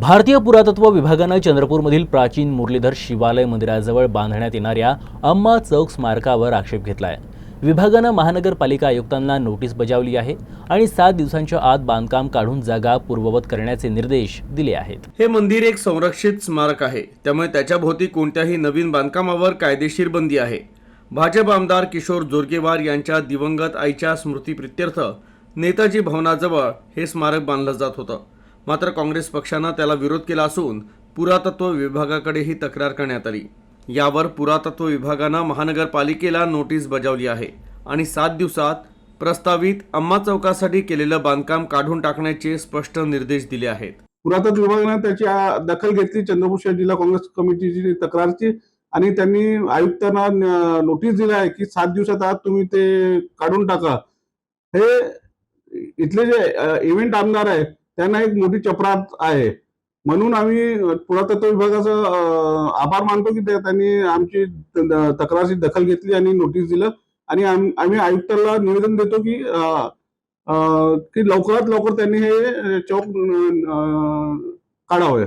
भारतीय पुरातत्व विभागानं चंद्रपूरमधील प्राचीन मुरलीधर शिवालय मंदिराजवळ बांधण्यात येणाऱ्या अम्मा चौक स्मारकावर आक्षेप घेतला आहे विभागानं महानगरपालिका आयुक्तांना नोटीस बजावली आहे आणि सात दिवसांच्या आत बांधकाम काढून जागा पूर्ववत करण्याचे निर्देश दिले आहेत. हे मंदिर एक संरक्षित स्मारक आहे. त्यामुळे त्याच्या भोवती कोणत्याही नवीन बांधकामावर कायदेशीर बंदी आहे. भाजप आमदार किशोर जोरगेवार यांच्या दिवंगत आईच्या स्मृतीप्रित्यर्थ नेताजी भवनाजवळ हे स्मारक बांधलं जात होतं. मात्र काँग्रेस पक्षानं त्याला विरोध केला असून पुरातत्व विभागाकडे ही तक्रार करण्यात आली. यावर पुरातत्व विभागानं महानगरपालिकेला नोटीस बजावली आहे आणि सात दिवसात प्रस्तावित अम्मा चौकासाठी केलेलं बांधकाम काढून टाकण्याचे स्पष्ट निर्देश दिले आहेत. पुरातत्व विभागाने त्याची दखल घेतली. चंद्रपूर शहर जिल्हा काँग्रेस कमिटीची तक्रारची आणि त्यांनी आयुक्तांना नोटीस दिली आहे की सात दिवसात आत तुम्ही ते काढून टाका. हे इथले जे इव्हेंट आमदार आहेत त्यांना एक मोठी चपरात आहे. म्हणून आम्ही पुरातत्व विभागाचा आभार मानतो की त्यांनी आमची तक्रारची दखल घेतली आणि नोटीस दिलं. आणि आम्ही आयुक्ताला निवेदन देतो की की लवकरात लवकर त्यांनी हे चौक अ, काढावे.